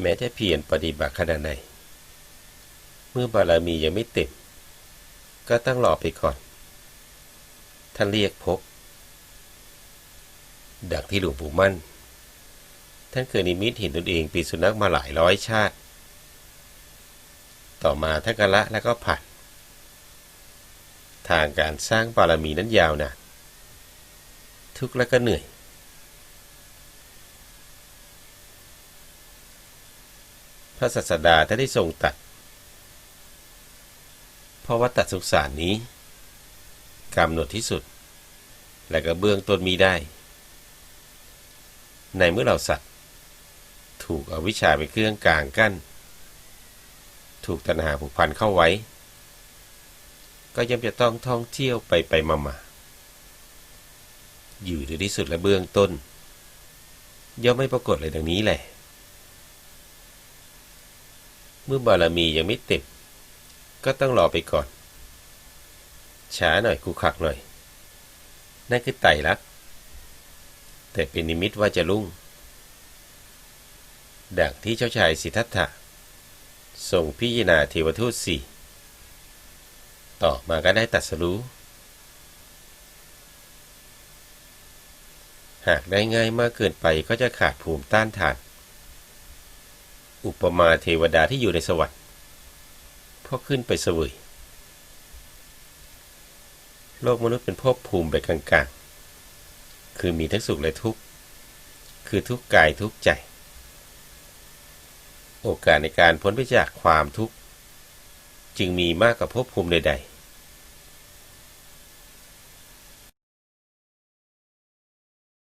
แม้จะเพียรปฏิบัติขนาดไหน เมื่อบารมียังไม่เต็ม ก็ต้องรอไปก่อน ท่านเรียกพบ ดังที่หลวงปู่มั่น ท่านเคยนิมิตเห็นตนเองปีสุนัขมาหลายร้อยชาติ ต่อมาท่านกละแล้วก็ผ่านทางการสร้างบารมีนั้นยาวนานทุกข์และก็เหนื่อย พระศาสดาท่านได้ทรงตัดเพราะว่าตัดสุขสารนี้กำหนดที่สุด และก็เบื้องต้นมีได้ ในเมื่อเราสัตว์ ถูกอวิชชาเป็นเครื่องกลางกั้น ถูกตัณหาผูกพันเข้าไว้ ก็ย่อมจะต้องท่องเที่ยวไปไปมามาอยู่ในที่สุดและเบื้องต้น ย่อมไม่ปรากฏเลยดังนี้แหละ เมื่อบารมียังไม่เต็ม ก็ต้องรอไปก่อน ช้าหน่อยกูขักหน่อย นั่นคือไตรลักษณ์แต่เป็นนิมิตว่าจะรุ่ง ดังที่เจ้าชายสิทธัตถะทรงพิจารณาเทวทูตสี่ต่อมาก็ได้ตัดสรู้ หากได้ง่ายมากเกินไปก็จะขาดภูมิต้านทาน อุปมาเทวดาที่อยู่ในสวรรค์พอขึ้นไปเสวย โลกมนุษย์เป็นภพภูมิแบบกลางๆ คือมีทั้งสุขและทุกข์ คือทุกข์กายทุกข์ใจ โอกาสในการพ้นไปจากความทุกข์ จึงมีมากกว่าภพภูมิใดๆ